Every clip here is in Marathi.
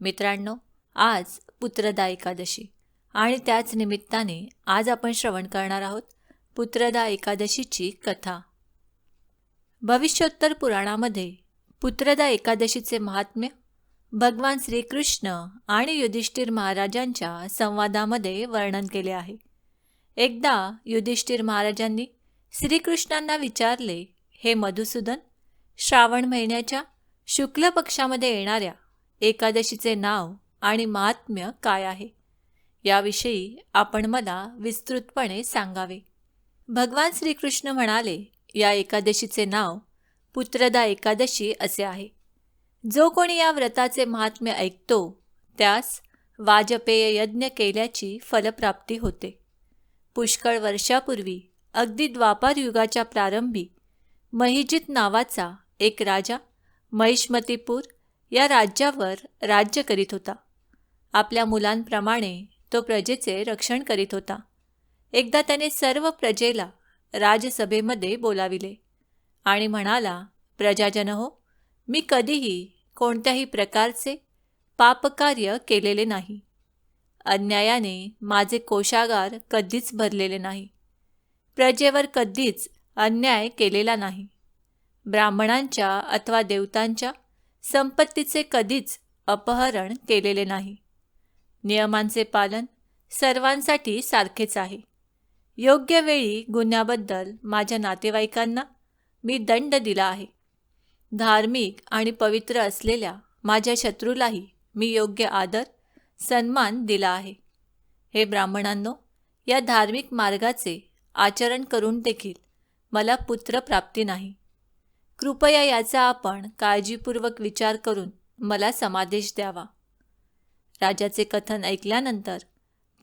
मित्रांनो आज पुत्रदा एकादशी आणि त्याच निमित्ताने आज आपण श्रवण करणार आहोत पुत्रदा एकादशीची कथा. भविष्योत्तर पुराणामध्ये पुत्रदा एकादशीचे महात्म्य भगवान श्रीकृष्ण आणि युधिष्ठिर महाराजांच्या संवादामध्ये वर्णन केले आहे. एकदा युधिष्ठिर महाराजांनी श्रीकृष्णांना विचारले हे मधुसूदन श्रावण महिन्याच्या शुक्ल पक्षामध्ये येणाऱ्या एकादशीचे नाव आणि महात्म्य काय आहे? याविषयी आपण मला विस्तृतपणे सांगावे. भगवान श्रीकृष्ण म्हणाले या एकादशीचे नाव पुत्रदा एकादशी असे आहे. जो कोणी या व्रताचे महात्म्य ऐकतो त्यास वाजपेय यज्ञ केल्याची फलप्राप्ती होते. पुष्कळ वर्षापूर्वी अगदी द्वापार युगाच्या प्रारंभी महिजित नावाचा एक राजा महिष्मतीपूर या राज्यावर राज्य करीत होता. आपल्या मुलांप्रमाणे तो प्रजेचे रक्षण करीत होता. एकदा त्याने सर्व प्रजेला राजसभेमध्ये बोलाविले आणि म्हणाला प्रजाजन हो मी कधीही कोणत्याही प्रकारचे पापकार्य केलेले नाही. अन्यायाने माझे कोशागार कधीच भरलेले नाही. प्रजेवर कधीच अन्याय केलेला नाही. ब्राह्मणांच्या अथवा देवतांच्या संपत्तीचे कधीच अपहरण केलेले नाही. नियमांचे पालन सर्वांसाठी सारखेच आहे. योग्य वेळी गुन्ह्याबद्दल माझ्या नातेवाईकांना मी दंड दिला आहे. धार्मिक आणि पवित्र असलेल्या माझ्या शत्रूलाही मी योग्य आदर सन्मान दिला आहे. हे ब्राह्मणांनो या धार्मिक मार्गाचे आचरण करून देखील मला पुत्रप्राप्ती नाही. कृपया याचा आपण काळजीपूर्वक विचार करून मला समादेश द्यावा. राजाचे कथन ऐकल्यानंतर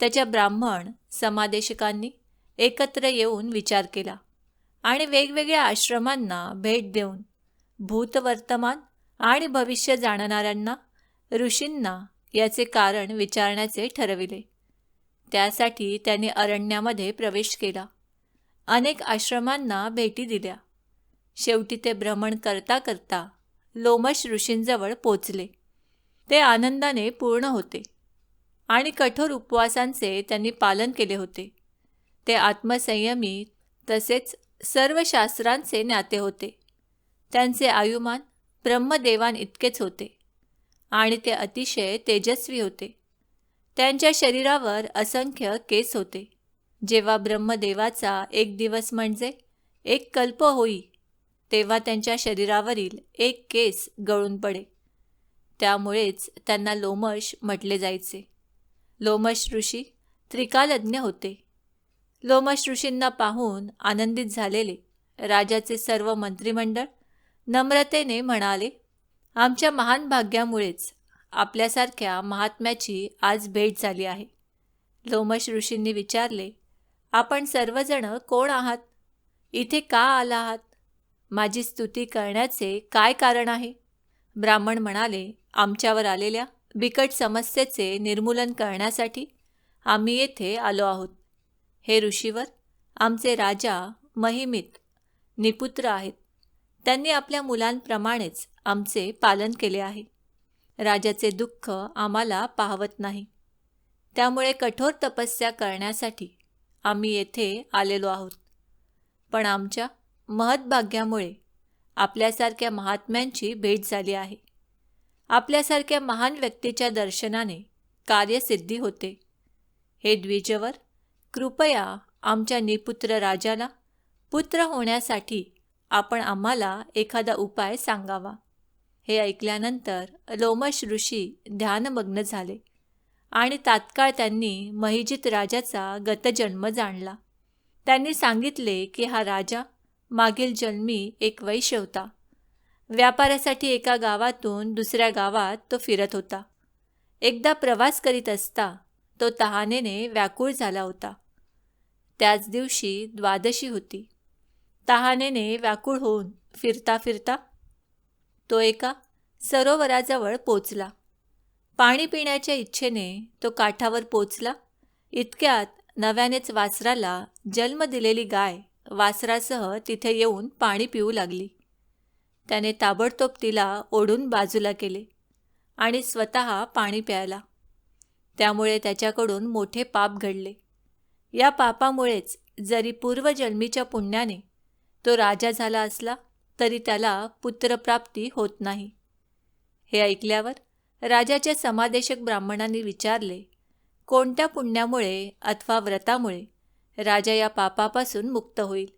त्याच्या ब्राह्मण समादेशकांनी एकत्र येऊन विचार केला आणि वेगवेगळ्या आश्रमांना भेट देऊन भूतवर्तमान आणि भविष्य जाणणाऱ्यांना ऋषींना याचे कारण विचारण्याचे ठरविले. त्यासाठी त्यांनी अरण्यामध्ये प्रवेश केला. अनेक आश्रमांना भेटी दिल्या. शेवटी ते भ्रमण करता करता लोमश ऋषींजवळ पोचले. ते आनंदाने पूर्ण होते आणि कठोर उपवासांचे त्यांनी पालन केले होते. ते आत्मसंयमी तसेच सर्व शास्त्रांचे नाते होते. त्यांचे आयुमान ब्रह्मदेवान इतकेच होते आणि ते अतिशय तेजस्वी होते. त्यांच्या शरीरावर असंख्य केस होते. जेव्हा ब्रह्मदेवाचा एक दिवस म्हणजे एक कल्प होई तेव्हा त्यांच्या शरीरावरील एक केस गळून पडे. त्यामुळेच त्यांना लोमश म्हटले जायचे. लोमश ऋषी त्रिकालज्ञ होते. लोमश ऋषींना पाहून आनंदित झालेले राजाचे सर्व मंत्रिमंडळ नम्रतेने म्हणाले आमच्या महान भाग्यामुळेच आपल्यासारख्या महात्म्याची आज भेट झाली आहे. लोमश ऋषींनी विचारले आपण सर्वजण कोण आहात? इथे का आला आहात? माझी स्तुती करण्याचे काय कारण आहे? ब्राह्मण म्हणाले आमच्यावर आलेल्या बिकट समस्येचे निर्मूलन करण्यासाठी आम्ही येथे आलो आहोत. हे ऋषीवर आमचे राजा महिमित निपुत्र आहेत. त्यांनी आपल्या मुलांप्रमाणेच आमचे पालन केले आहे. राजाचे दुःख आम्हाला पाहवत नाही. त्यामुळे कठोर तपस्या करण्यासाठी आम्ही येथे आलेलो आहोत. पण आमच्या महत्भाग्यामुळे आपल्यासारख्या महात्म्यांची भेट झाली आहे. आपल्यासारख्या महान व्यक्तीच्या दर्शनाने कार्यसिद्धी होते. हे द्विजवर कृपया आमच्या निपुत्र राजाला पुत्र होण्यासाठी आपण आम्हाला एखादा उपाय सांगावा. हे ऐकल्यानंतर लोमश ऋषी ध्यानमग्न झाले आणि तात्काळ त्यांनी महिजित राजाचा गतजन्म जाणला. त्यांनी सांगितले की हा राजा मागील जन्मी एक वैश्य होता. व्यापारासाठी एका गावातून दुसऱ्या गावात तो फिरत होता. एकदा प्रवास करीत असता तो तहानेने व्याकुळ झाला होता. त्याच दिवशी द्वादशी होती. तहानेने व्याकुळ होऊन फिरता फिरता तो एका सरोवराजवळ पोचला. पाणी पिण्याच्या इच्छेने तो काठावर पोचला. इतक्यात नव्यानेच वासराला जन्म दिलेली गाय वासरासह तिथे येऊन पाणी पिऊ लागली. त्याने ताबडतोब तिला ओढून बाजूला केले आणि स्वतः पाणी प्यायला. त्यामुळे त्याच्याकडून मोठे पाप घडले. या पापामुळेच जरी पूर्वजन्मीच्या पुण्याने तो राजा झाला असला तरी त्याला पुत्रप्राप्ती होत नाही. हे ऐकल्यावर राजाच्या समादेशक ब्राह्मणांनी विचारले कोणत्या पुण्यामुळे अथवा व्रतामुळे राजा या पापापासून मुक्त होईल.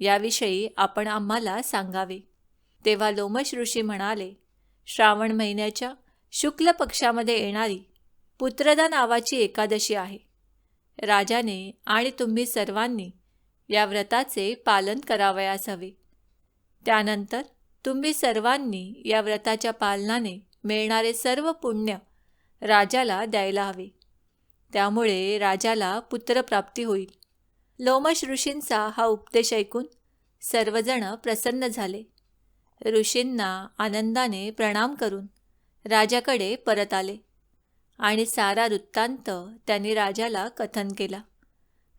याविषयी आपण आम्हाला सांगावे. तेव्हा लोमश ऋषी म्हणाले श्रावण महिन्याच्या शुक्ल पक्षामध्ये येणारी पुत्रदा नावाची एकादशी आहे. राजाने आणि तुम्ही सर्वांनी या व्रताचे पालन करावयास हवे. त्यानंतर तुम्ही सर्वांनी या व्रताच्या पालनाने मिळणारे सर्व पुण्य राजाला द्यायला हवे. त्यामुळे राजाला पुत्रप्राप्ती होईल. लोमश ऋषींचा हा उपदेश ऐकून सर्वजण प्रसन्न झाले. ऋषींना आनंदाने प्रणाम करून राजाकडे परत आले आणि सारा वृत्तांत त्यांनी राजाला कथन केला.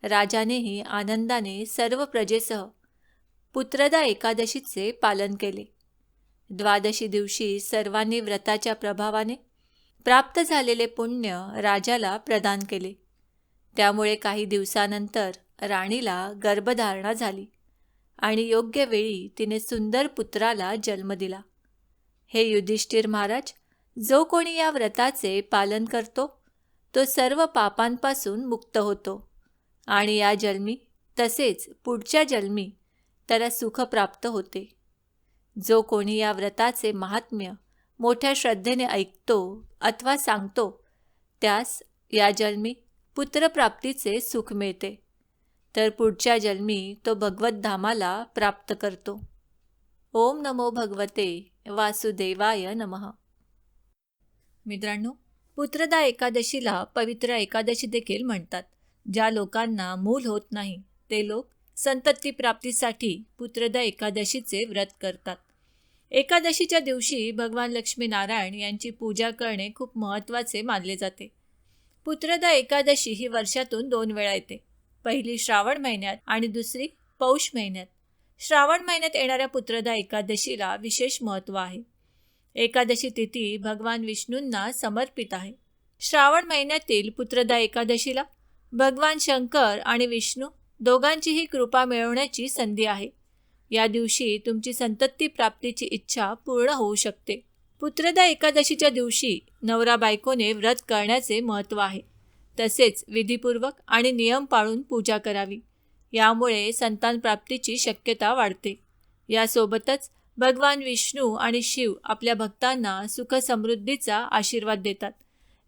राजानेही आनंदाने सर्व प्रजेसह पुत्रदा एकादशीचे पालन केले. द्वादशी दिवशी सर्वांनी व्रताच्या प्रभावाने प्राप्त झालेले पुण्य राजाला प्रदान केले. त्यामुळे काही दिवसानंतर राणीला गर्भधारणा झाली आणि योग्य वेळी तिने सुंदर पुत्राला जन्म दिला. हे युधिष्ठिर महाराज जो कोणी या व्रताचे पालन करतो तो सर्व पापांपासून मुक्त होतो आणि या जन्मी तसेच पुढच्या जन्मी त्याला सुख प्राप्त होते. जो कोणी या व्रताचे महात्म्य मोठ्या श्रद्धेने ऐकतो अथवा सांगतो त्यास या जन्मी पुत्रप्राप्तीचे सुख मिळते. तर पुढच्या जन्मी तो भगवद्धामाला प्राप्त करतो. ओम नमो भगवते वासुदेवाय नमः. मित्रांनो पुत्रदा एकादशीला पवित्र एकादशी देखील म्हणतात. ज्या लोकांना मूल होत नाही ते लोक संतती प्राप्तीसाठी पुत्रदा एकादशीचे व्रत करतात. एकादशीच्या दिवशी भगवान लक्ष्मीनारायण यांची पूजा करणे खूप महत्त्वाचे मानले जाते. पुत्रदा एकादशी ही वर्षातून दोन वेळा येते. पहिली श्रावण महिन्यात आणि दुसरी पौष महिन्यात. श्रावण महिन्यात येणाऱ्या पुत्रदा एकादशीला विशेष महत्त्व आहे. एकादशी तिथी भगवान विष्णूंना समर्पित आहे. श्रावण महिन्यातील पुत्रदा एकादशीला भगवान शंकर आणि विष्णू दोघांचीही कृपा मिळवण्याची संधी आहे. या दिवशी तुमची संतती प्राप्तीची इच्छा पूर्ण होऊ शकते. पुत्रदा एकादशीच्या दिवशी नवरा बायकोने व्रत करण्याचे महत्त्व आहे. तसेच विधीपूर्वक आणि नियम पाळून पूजा करावी. यामुळे संतान प्राप्तीची शक्यता वाढते. यासोबतच भगवान विष्णू आणि शिव आपल्या भक्तांना सुखसमृद्धीचा आशीर्वाद देतात.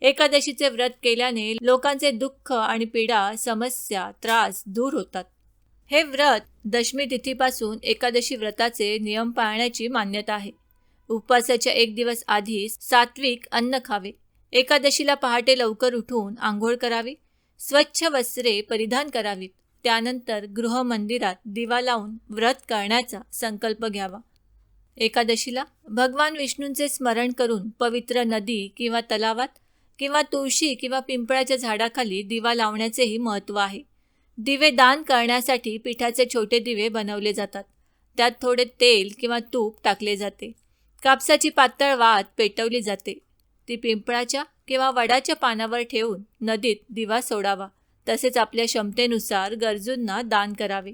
एकादशीचे व्रत केल्याने लोकांचे दुःख आणि पीडा समस्या त्रास दूर होतात. हे व्रत दशमी तिथीपासून एकादशी व्रताचे नियम पाळण्याची मान्यता आहे. उपवासाच्या एक दिवस आधी सात्विक अन्न खावे. एकादशीला पहाटे लवकर उठून आंघोळ करावी स्वच्छ वस्त्रे परिधान करावीत. त्यानंतर गृहमंदिरात दिवा लावून व्रत करण्याचा संकल्प घ्यावा. एकादशीला भगवान विष्णूंचे स्मरण करून पवित्र नदी किंवा तलावात किंवा तुळशी किंवा पिंपळाच्या झाडाखाली दिवा लावण्याचेही महत्त्व आहे. दिवे दान करण्यासाठी पिठाचे छोटे दिवे बनवले जातात. त्यात थोडे तेल किंवा तूप टाकले जाते. कापसाची पातळ वात पेटवली जाते. ती पिंपळाच्या किंवा वडाच्या पानावर ठेवून नदीत दिवा सोडावा. तसेच आपल्या क्षमतेनुसार गरजूंना दान करावे.